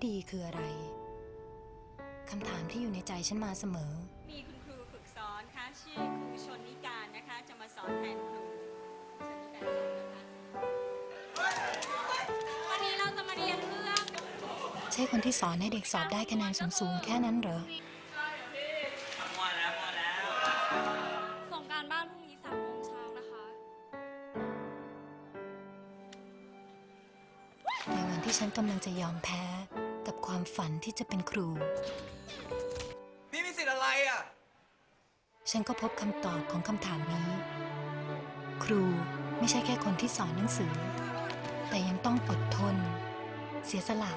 ที่ดีคืออะไรคำถามที่อยู่ในใจฉันมาเสมอ มีคุณครูฝึกสอนค่ะชื่อครูชนนิการนะคะ จะมาสอนแทนครูชนนิการนะคะวันนี้เราจะมาเรียนเรื่องใช่คนที่สอนให้เด็กสอบได้คะแนนสูงๆแค่นั้นเหรอส่งการบ้านพรุ่งนี้สามโมงเช้านะคะ ในวันที่ฉันกำลังจะยอมแพ้กับความฝัน ที่จะเป็นครู พี่มีสิทธิ์อะไรอะ ฉันก็พบคำตอบของคำถามนี้ ครูไม่ใช่แค่คนที่สอนหนังสือ แต่ยังต้องอดทน เสียสละ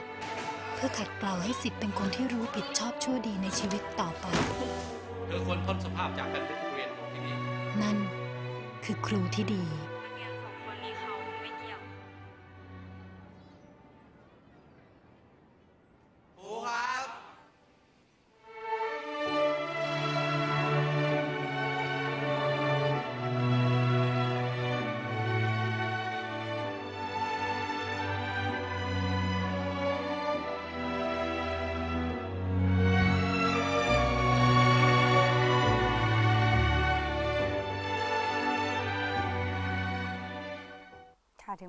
เพื่อขัดเกลาให้สิทธิ์เป็นคนที่รู้ผิดชอบชั่วดีในชีวิตต่อไป เธอควรพ้นสภาพจากการเป็นครูเรียนที่นี่ นั่นคือครูที่ดี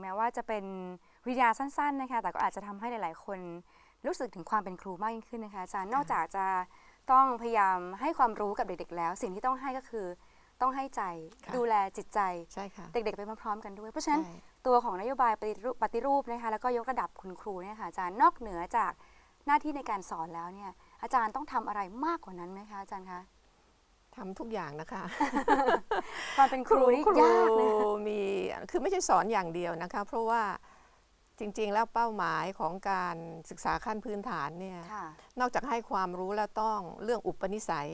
แม้ว่าจะเป็นวิทยาสั้นๆนะคะแต่ก็อาจจะทำให้หลายๆ คนรู้สึกถึงความเป็นครูมากยิ่งขึ้นนะคะอาจารย์นอกจากจะต้องพยายามให้ความรู้กับเด็กๆ แล้ว สิ่งที่ต้องให้ก็คือต้องให้ใจค่ะ ดูแลจิตใจ ใช่ค่ะเด็กๆ ไปพร้อมๆกันด้วย เพราะฉะนั้น ใช่ ตัวของนโยบายปฏิรูปปฏิรูปนะคะแล้วก็ยกระดับคุณครูเนี่ยค่ะอาจารย์นอกเหนือจากหน้าที่ในการสอนแล้วเนี่ยอาจารย์ต้องทำอะไรมากกว่านั้นไหมคะอาจารย์คะ ทำทุกอย่างนะคะ ความเป็นครูนี่ยากเลยครูมีคือไม่ใช่สอนอย่างเดียวนะคะ เพราะว่าจริง ๆ แล้วเป้าหมายของการศึกษาขั้นพื้นฐานเนี่ยค่ะนอกจากให้ความรู้แล้วต้องเรื่องอุปนิสัย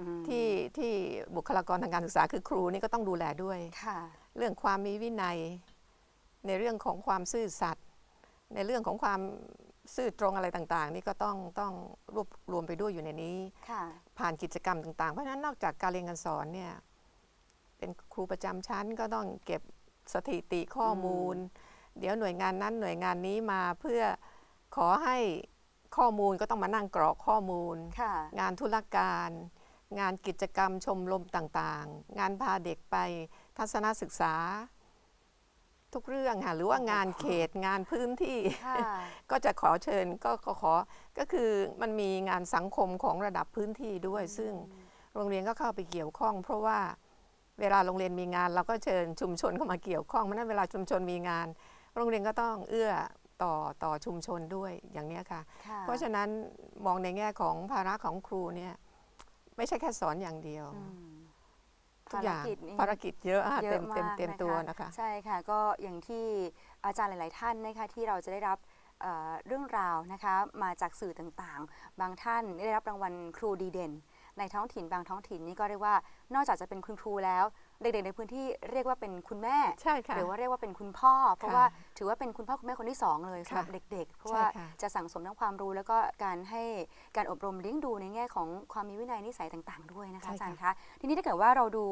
อืมที่ที่บุคลากรทางการศึกษาคือครูนี่ก็ต้องดูแลด้วยค่ะเรื่องความมีวินัย ในเรื่องของความซื่อสัตย์ในเรื่องของความซื่อตรงอะไรต่างๆ นี่ก็ต้องต้องรวบรวมไปด้วยอยู่ในนี้ค่ะ ผ่านกิจกรรมต่างๆ เพราะฉะนั้นนอกจากการเรียนการสอนเนี่ยเป็นครูประจำชั้นก็ต้องเก็บสถิติข้อมูล เดี๋ยวหน่วยงานนั้นหน่วยงานนี้มาเพื่อขอให้ข้อมูลก็ต้องมานั่งกรอกข้อมูล ค่ะ งานธุรการ งานกิจกรรมชมรมต่างๆ งานพาเด็กไปทัศนศึกษา ทุกเรื่องค่ะหรือว่างานเขตงานพื้นที่ค่ะก็จะขอเชิญก็ก็ขอก็คือมันมีงานสังคมของระดับพื้นที่ด้วย ซึ่งโรงเรียนก็เข้าไปเกี่ยวข้อง เพราะว่าเวลาโรงเรียนมีงาน เราก็เชิญชุมชนเข้ามาเกี่ยวข้องเพราะฉะนั้นเวลาชุมชนมีงาน โรงเรียนก็ต้องเอื้อต่อต่อชุมชนด้วยอย่างเนี้ยค่ะค่ะ เพราะฉะนั้นมองในแง่ของภาระของครูเนี่ยไม่ใช่แค่สอนอย่างเดียวอืม ทุกอย่างภารกิจนี่ภารกิจเยอะอะเยเต็อะมเต็มมากเต็มตัวนะคะ ใช่ค่ะก็อย่างที่อาจารย์หลาย ๆ ท่านนะคะที่เราจะได้รับเอ่อเรื่องราวนะคะมาจากสื่อต่างๆ บางท่านได้รับรางวัลครูดีเด่น ในท้องถิ่นบางท้องถิ่นนี่ก็เรียกว่านอกจากจะเป็นคุณครูแล้ว เด็กๆในพื้นที่เรียกว่าเป็นคุณแม่ใช่ค่ะหรือว่าเรียกว่าเป็นคุณพ่อ เพราะค่ะว่าถือว่าเป็นคุณพ่อคุณแม่คนที่สองเลยสำหรับค่ะเด็ก ๆ เพราะใช่ว่าค่ะจะสั่งสมทั้งความรู้ แล้วก็การให้การอบรมเลี้ยงดูในแง่ของความมีวินัยนิสัยต่างๆ ด้วยนะคะใช่อาจารย์ค่ะคะทีนี้ถ้าเกิดว่าเราดู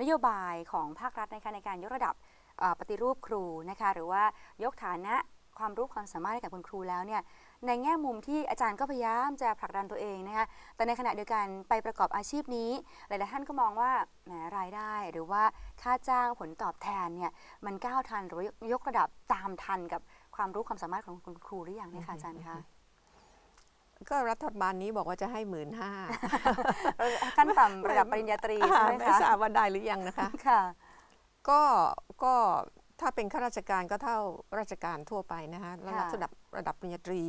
นโยบายของภาครัฐนะคะในการยกระดับเอ่อปฏิรูปครูนะคะหรือว่ายกฐานะความรู้ความสามารถให้กับคุณครูแล้วเนี่ย ในแง่มุมที่อาจารย์ก็พยายามจะผลักดันตัวเองนะคะแต่ในขณะเดียวกันไปประกอบอาชีพนี้ หลายๆท่านก็มองว่าแหมรายได้หรือว่าค่าจ้างผลตอบแทนเนี่ยมันก้าวทันหรือว่ายกระดับตามทันกับความรู้ความสามารถของคุณครูหรือยังเนี่ยค่ะอาจารย์คะก็รัฐบาลนี้บอกว่าจะให้หมื่นห้าขั้นต่ำระดับปริญญาตรีใช่ไหมไม่คะทราบว่าได้หรือยังนะคะค่ะก็ก็ถ้าเป็นข้าราชการก็เท่าราชการทั่วไปนะคะระดับค่ะ ระดับระดับปริญญาตรี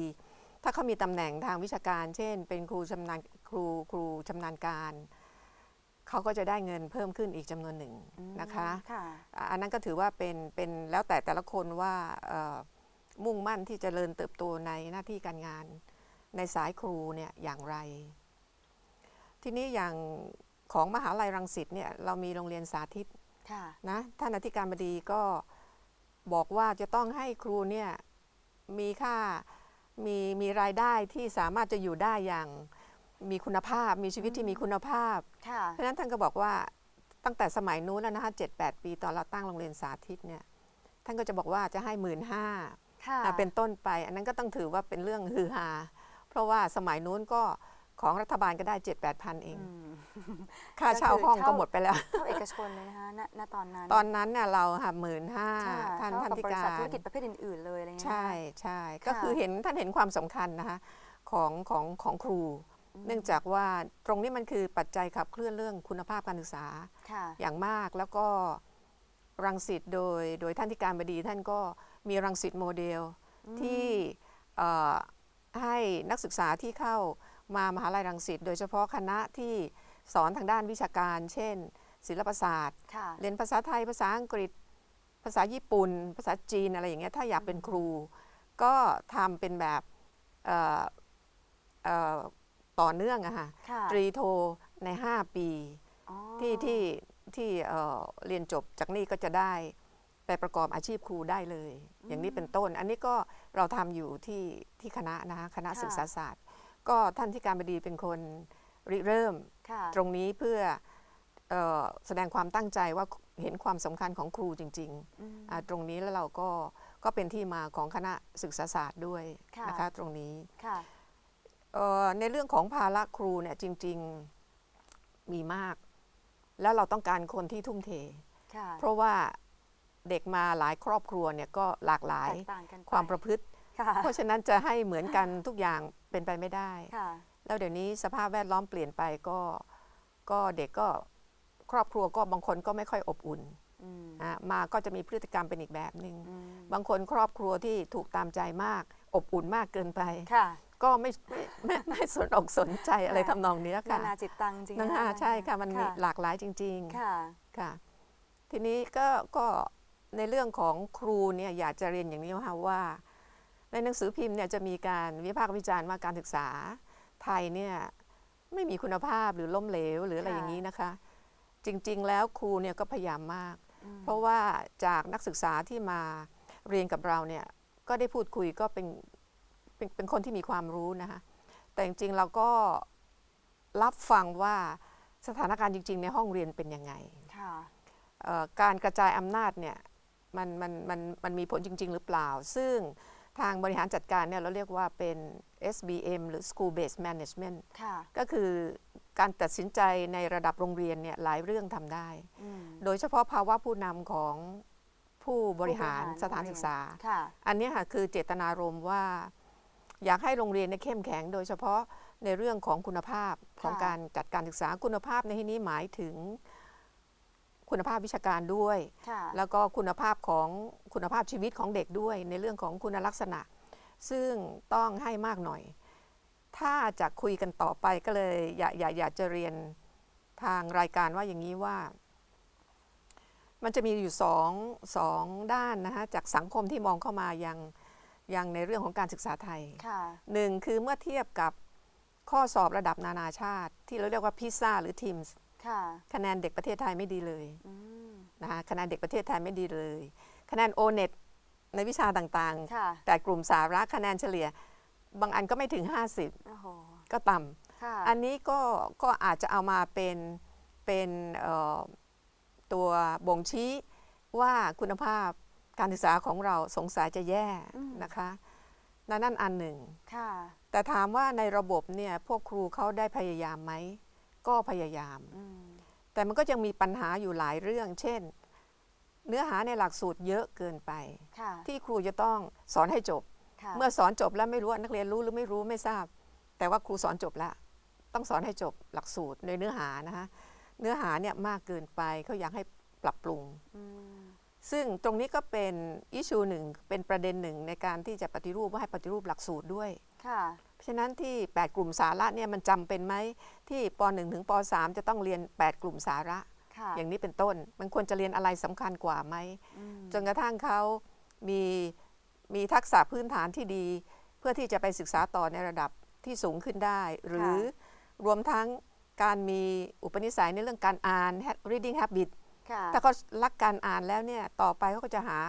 ถ้าเขามีตำแหน่งทางวิชาการ เช่น เป็นครูชำนาญครูครูชำนาญการเขาก็จะได้เงินเพิ่มขึ้นอีกจำนวนหนึ่งนะคะค่ะอะอันนั้นก็ถือว่าเป็นเป็นแล้วแต่แต่ละคนว่าเอ่อมุ่งมั่นที่จะเจริญเติบโตในหน้าที่การงานในสายครูเนี่ยอย่างไร ทีนี้อย่างของมหาลัยรังสิตเนี่ยเรามีโรงเรียนสาธิตค่ะนะท่านอธิการบดีก็บอกว่าจะต้องให้ครูเนี่ย มีค่ามีมีรายได้ที่สามารถจะอยู่ได้อย่างมีคุณภาพ มีชีวิตที่มีคุณภาพ ค่ะ เพราะฉะนั้นท่านก็บอกว่าตั้งแต่สมัยนู้นแล้วนะคะเจ็ดแปดปีตอนเราตั้งโรงเรียนสาธิตเนี่ยท่านก็จะบอกว่าจะให้หมื่นห้าค่ะอะเป็นต้นไป อันนั้นก็ต้องถือว่าเป็นเรื่องฮือฮาเพราะว่าสมัยนู้นก็ ของรัฐบาลก็ได้7 8พันเองอืมค่าเช่าก็คือห้องก็เท่าหมดไปแล้ว เท่าเอกชนเลยนะคะณณตอนนั้น ตอนนั้นน่ะเราค่ะหมื่นห้าค่ะท่านเท่าท่านกับธิบริกาษัทธุรรกิจประเภทอื่น ๆ เลยอะไรเงี้ยใช่นะคะใช่ค่ะก็คือเห็นท่านเห็นความสำคัญนะคะของของของครู เนื่องจากว่าตรงนี้มันคือปัจจัยขับเคลื่อนเรื่องคุณภาพการศึกษาค่ะอย่างมากแล้วก็รังสิตโดยโดยท่านที่การบดีท่านก็มีรังสิตโมเดลที่เอ่อให้นักศึกษาที่เข้า มามหาลัยรังสิตโดยเฉพาะคณะที่สอนทางด้านวิชาการ เช่น ศิลปศาสตร์ ค่ะ เรียนภาษาไทยภาษาอังกฤษ ภาษาญี่ปุ่น ภาษาจีนอะไรอย่างเงี้ยถ้าอยากเป็นครู ก็ทำเป็นแบบเอ่อเอ่อต่อเนื่องอะค่ะค่ะตรีโทใน 5 ปี อ๋อที่ที่ที่เอ่อเรียนจบจากนี่ก็จะได้ไปประกอบอาชีพครูได้เลย อย่างนี้เป็นต้น อันนี้ก็เราทำอยู่ที่ที่คณะนะคะคณะศึกษาศาสตร์ ก็ท่านที่การบดีเป็นคนริเริ่มค่ะตรงนี้เพื่อเออแสดงความตั้งใจว่าเห็นความสำคัญของครูจริงอืม ๆอ่าตรงนี้แล้วเราก็ก็เป็นที่มาของคณะศึกษาศาสตร์ด้วยค่ะ นะคะตรงนี้ ค่ะ เอ่อในเรื่องของภาระครูเนี่ยจริงๆมีมาก แล้วเราต้องการคนที่ทุ่มเท ค่ะเพราะว่าเด็กมาหลายครอบครัวเนี่ยก็หลากหลายแตกต่างกันไปความประพฤติ ค่ะเพราะฉะนั้นจะให้เหมือนกันทุกอย่างเป็นไปไม่ได้ ค่ะ แล้วเดี๋ยวนี้สภาพแวดล้อมเปลี่ยนไปก็ก็เด็กก็ครอบครัวก็บางคนก็ไม่ค่อยอบอุ่นอืมอะมาก็จะมีพฤติกรรมเป็นอีกแบบหนึ่งอืมบางคนครอบครัวที่ถูกตามใจมาก อบอุ่นมากเกินไป ค่ะ ก็ไม่ไม่ไม่ไม่สนอกสนใจอะไรค่ะ ทำนองเนี้ยนาค่ะนาจิตตังจริงนะนะคะใช่ค่ะมันมีค่ะหลากหลายจริงค่ะๆค่ะทีนี้ก็ก็ในเรื่องของครูเนี่ยอยากจะเรียนอย่างนี้ค่ะว่า ในหนังสือพิมพ์เนี่ยจะมีการวิพากษ์วิจารณ์ว่าการศึกษาไทยเนี่ยไม่มีคุณภาพหรือล้มเหลวหรืออะไรค่ะอย่างนี้นะคะ จริงๆ แล้วครูเนี่ยก็พยายามมากอืมเพราะว่าจากนักศึกษาที่มาเรียนกับเราเนี่ยก็ได้พูดคุยก็เป็นเป็นเป็นคนที่มีความรู้นะคะแต่จริงๆเราก็รับฟังว่าสถานการณ์จริง ๆ ในห้องเรียนเป็นยังไงค่ะเอ่อการกระจายอำนาจเนี่ยมันมันมันมันมีผลจริง ๆ หรือเปล่า ซึ่ง ทางบริหารจัดการเนี่ยเราเรียกว่าเป็น SBM หรือ School Based Management ค่ะก็คือการตัดสินใจในระดับโรงเรียนเนี่ยหลายเรื่องทำได้อืมโดยเฉพาะภาวะผู้นำของผู้บริหารผู้บริหารสถานศึกษาค่ะอันเนี้ยค่ะคือเจตนารมณ์ว่า อยากให้โรงเรียนเนี่ยเข้มแข็ง โดยเฉพาะในเรื่องของคุณภาพของค่ะการจัดการศึกษาคุณภาพในที่นี้หมายถึง คุณภาพวิชาการด้วยค่ะแล้วก็คุณภาพของคุณภาพชีวิตของเด็กด้วย ในเรื่องของคุณลักษณะ ซึ่งต้องให้มากหน่อย ถ้าจะคุยกันต่อไปก็เลยอยากอยากอยากจะเรียนทางรายการว่าอย่างนี้ว่า มันจะมีอยู่สองสองด้านนะคะจากสังคมที่มองเข้ามายังยังในเรื่องของการศึกษาไทยค่ะหนึ่งคือเมื่อเทียบกับข้อสอบระดับนานาชาติ ที่เราเรียกว่าพิซซ่าหรือทีมส์ ค่ะคะแนนเด็กประเทศไทยไม่ดีเลยอืมนะคะคะแนนเด็กประเทศไทยไม่ดีเลย คะแนนโอเน็ตในวิชาต่างค่ะๆแต่กลุ่มสาระคะแนนเฉลี่ย บางอันก็ไม่ถึงโอ้โห50 ก็ต่ำค่ะอันนี้ก็ก็อาจจะเอามาเป็นเป็นเอ่อตัวบ่งชี้ว่าคุณภาพการศึกษาของเราสงสัยจะแย่อืมนะคะนั่นนั่นอันหนึ่งค่ะแต่ถามว่าในระบบเนี่ยพวกครูเขาได้พยายามไหม ก็พยายามอืมแต่มันก็ยังมีปัญหาอยู่หลายเรื่อง เช่น เนื้อหาในหลักสูตรเยอะเกินไปค่ะที่ครูจะต้องสอนให้จบค่ะเมื่อสอนจบแล้วไม่รู้ว่านักเรียนรู้หรือไม่รู้ไม่ทราบ แต่ว่าครูสอนจบแล้วต้องสอนให้จบหลักสูตรในเนื้อหานะคะเนื้อหาเนี่ยมากเกินไปเขาอยากให้ปรับปรุงอืมซึ่งตรงนี้ก็เป็นอิชูหนึ่งเป็นประเด็นหนึ่งในการที่จะปฏิรูปว่าให้ปฏิรูปหลักสูตรด้วยค่ะ เพราะฉะนั้นที่ 8 กลุ่มสาระเนี่ยมันจำเป็นไหมที่ป .1 ถึงป .3 จะต้องเรียน 8 กลุ่มสาระค่ะอย่างนี้เป็นต้น มันควรจะเรียนอะไรสำคัญกว่าไหมอืมจนกระทั่งเขามีมีทักษะพื้นฐานที่ดี เพื่อที่จะไปศึกษาต่อในระดับที่สูงขึ้นได้ หรือรวมทั้งการมีอุปนิสัยในเรื่องการอ่าน reading habit ค่ะถ้าเขารักการอ่านแล้วเนี่ยต่อไปเขาก็จะหา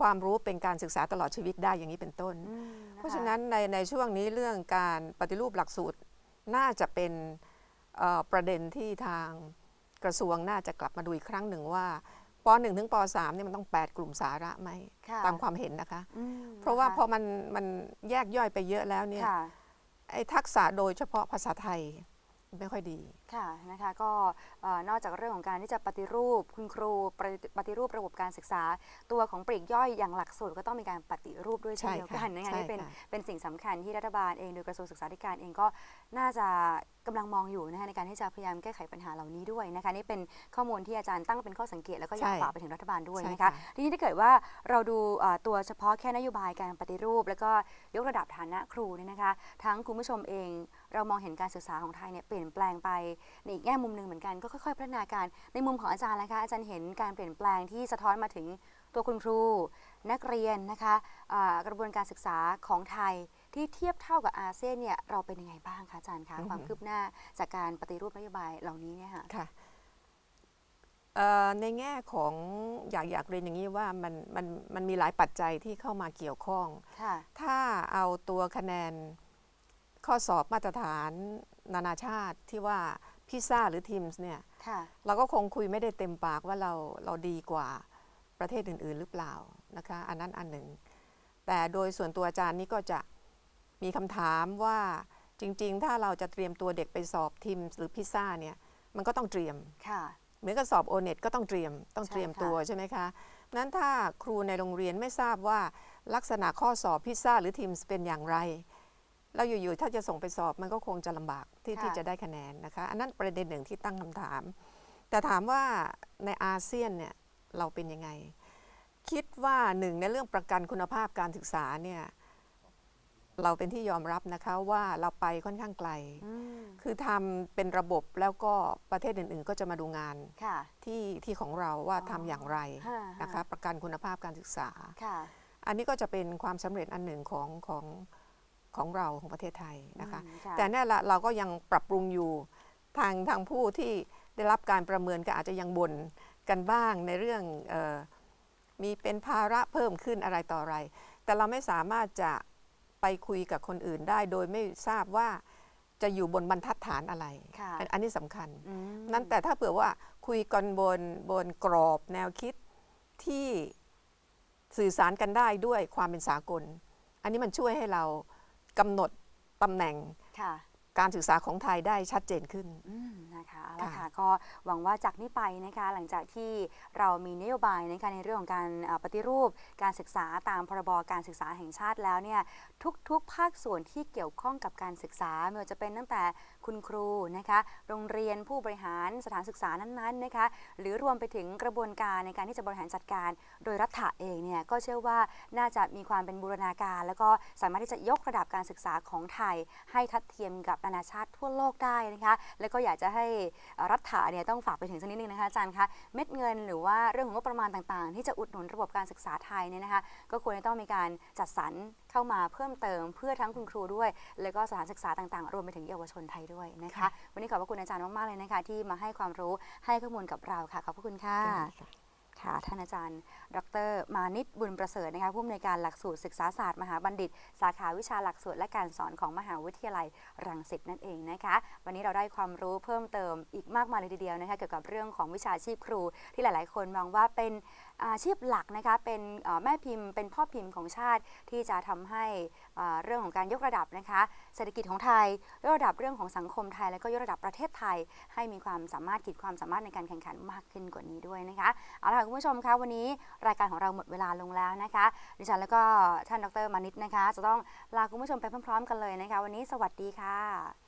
ความรู้เป็นการศึกษาตลอดชีวิตได้อย่างนี้เป็นต้นอืมเพราะฉะนั้นในในช่วงนี้เรื่องการปฏิรูปหลักสูตรน่าจะเป็นเอ่อประเด็นที่ทางกระทรวงน่าจะกลับมาดูอีกครั้งหนึ่งว่าป .1 ถึงป .3 เนี่ยมันต้อง 8 กลุ่มสาระไหมค่ะตามความเห็นนะคะอืมเพราะว่าคพอมันมันแยกย่อยไปเยอะแล้วเนี่ยค่ะไอ้ทักษะโดยเฉพาะภาษาไทย ไม่ค่อยดี ค่ะนะคะก็เอ่อนอกจากเรื่องของการที่จะปฏิรูปคุณครูปฏิปฏิรูประบบการศึกษา ตัวของปลีกย่อยอย่างหลักสูตรก็ต้องมีการปฏิรูปด้วยเช่นใช่เดียวค่ะกันนะคะใช่นี่เป็นค่ะ เป็นสิ่งสำคัญที่รัฐบาลเองโดยกระทรวงศึกษาธิการเองก็น่าจะกำลังมองอยู่นะคะในการที่จะพยายามแก้ไขปัญหาเหล่านี้ด้วยนะคะนี่เป็นข้อมูลที่อาจารย์ตั้งเป็นข้อสังเกตแล้วก็อยากใช่ฝากไปถึงรัฐบาลด้วยใช่นะคะ ค่ะ ทีนี้ถ้าเกิดว่าเราดูเอ่อตัวเฉพาะแค่นโยบายการปฏิรูป แล้วก็ยกระดับฐานะครูเนี่ยนะคะ ทั้งคุณผู้ชมเอง เรามองเห็นการศึกษาของไทยเนี่ยเปลี่ยนแปลงไปในอีกแง่มุมหนึ่งเหมือนกันก็ค่อยๆพัฒนาการ ในมุมของอาจารย์นะคะอาจารย์เห็นการเปลี่ยนแปลงที่สะท้อนมาถึงตัวคุณครู นักเรียนนะคะอ่ากระบวนการศึกษาของไทยที่เทียบเท่ากับอาเซียนเนี่ยเราเป็นยังไงบ้างคะอาจารย์คะอือฮึความคืบหน้าจากการปฏิรูปนโยบายเหล่านี้เนี่ยค่ะค่ะเอ่อในแง่ของอยากอยากเรียนอย่างนี้ว่ามันมันมันมีหลายปัจจัยที่เข้ามาเกี่ยวข้องค่ะถ้าเอาตัวคะแนน ข้อสอบมาตรฐานนานาชาติที่ว่าพิซซ่าหรือทีมส์เนี่ยค่ะเราก็คงคุยไม่ได้เต็มปากว่าเราเราดีกว่าประเทศอื่น ๆ หรือเปล่านะคะ อันนั้นอันหนึ่ง แต่โดยส่วนตัวอาจารย์นี่ก็จะมีคำถามว่าจริง ๆ ถ้าเราจะเตรียมตัวเด็กไปสอบทีมหรือพิซซ่าเนี่ยมันก็ต้องเตรียมค่ะเหมือนกับสอบโอเน็ตก็ต้องเตรียมต้องใช่เตรียมค่ะตัวใช่ไหมคะนั้นถ้าครูในโรงเรียนไม่ทราบว่าลักษณะข้อสอบพิซซ่าหรือทีมเป็นอย่างไร แล้วอยู่ๆถ้าจะส่งไปสอบมันก็คงจะลำบากที่ที่จะได้คะแนนนะคะ อันนั้นประเด็นหนึ่งที่ตั้งคำถาม แต่ถามว่าในอาเซียนเนี่ยเราเป็นยังไง คิดว่าหนึ่งในเรื่องประกันคุณภาพการศึกษาเนี่ยเราเป็นที่ยอมรับนะคะว่าเราไปค่อนข้างไกลอืมคือทำเป็นระบบแล้วก็ประเทศอื่นๆ ก็จะมาดูงานค่ะที่ที่ของเราว่าทำอย่างไรฮะนะคะฮะประกันคุณภาพการศึกษาค่ะอันนี้ก็จะเป็นความสำเร็จอันหนึ่งของของ ของเราของประเทศไทยนะคะอืมค่ะแต่เนี่ยละเราก็ยังปรับปรุงอยู่ทางทางผู้ที่ได้รับการประเมินก็อาจจะยังบ่นกันบ้างในเรื่องเออมีเป็นภาระเพิ่มขึ้นอะไรต่ออะไร แต่เราไม่สามารถจะไปคุยกับคนอื่นได้โดยไม่ทราบว่าจะอยู่บนบรรทัดฐานอะไรค่ะอันอันนี้สำคัญอืมนั้นแต่ถ้าเผื่อว่าคุยกันบนบนกรอบแนวคิดที่สื่อสารกันได้ด้วยความเป็นสากล อันนี้มันช่วยให้เรา กำหนดตำแหน่งค่ะการศึกษาของไทยได้ชัดเจนขึ้นอืมนะคะเอาละค่ะค่ะก็หวังว่าจากนี้ไปนะคะหลังจากที่เรามีนโยบายนะคะในเรื่องของการเอ่อปฏิรูปการศึกษาตามพรบการศึกษาแห่งชาติแล้วเนี่ยทุกๆ ภาคส่วนที่เกี่ยวข้องกับการศึกษาไม่ว่าจะเป็นตั้งแต่คุณครูนะคะโรงเรียนผู้บริหารสถานศึกษานั้นๆนะคะหรือรวมไปถึงกระบวนการในการที่จะบริหารจัดการ โดยรัฐะเองเนี่ยก็เชื่อว่าน่าจะมีความเป็นบูรณาการ แล้วก็สามารถที่จะยกระดับการศึกษาของไทย ให้ทัดเทียมกับนานาชาติทั่วโลกได้นะคะแล้วก็อยากจะให้เอ่อรัฐะเนี่ยต้องฝากไปถึงสักนิดนึงนะคะอาจารย์คะเม็ดเงินหรือว่าเรื่องของงบประมาณต่างๆ ที่จะอุดหนุนระบบการศึกษาไทยเนี่ยนะคะก็ควรจะต้องมีการจัดสรรเข้ามาเพิ่มเติมเพื่อทั้งคุณครูด้วย แล้วก็สถานศึกษาต่างๆ รวมไปถึงเยาวชนไทยด้วยนะคะค่ะวันนี้ขอบพระคุณอาจารย์มากๆเลยนะคะที่มาให้ความรู้ให้ข้อมูลกับเราค่ะขอบพระคุณค่ะ คะท่านอาจารย์ ดร มานิตบุญประเสริฐนะคะผู้อำนวยการหลักสูตรศึกษาศาสตร์มหาบัณฑิต สาขาวิชาหลักสูตรและการสอนของมหาวิทยาลัยรังสิตนั่นเองนะคะ วันนี้เราได้ความรู้เพิ่มเติมอีกมากมายเลยทีเดียวนะคะเกี่ยวกับเรื่องของวิชาชีพครู ที่หลาย ๆ คนมองว่าเป็นอาชีพหลักนะคะเป็นแม่พิมพ์เป็นพ่อพิมพ์ของชาติที่จะทำให้เรื่องของการยกระดับนะคะ เศรษฐกิจของไทยยกระดับเรื่องของสังคมไทย และก็ยกระดับประเทศไทย ให้มีความสามารถขีดความสามารถในการแข่งขันมากขึ้นกว่านี้ด้วยนะคะเอาล่ะคุณผู้ชมคะวันนี้รายการของเราหมดเวลาลงแล้วนะคะ ดิฉันแล้วก็ท่านดรมานิตนะคะ จะต้องลาคุณผู้ชมไปพร้อม ๆ กันเลยนะคะ วันนี้สวัสดีค่ะ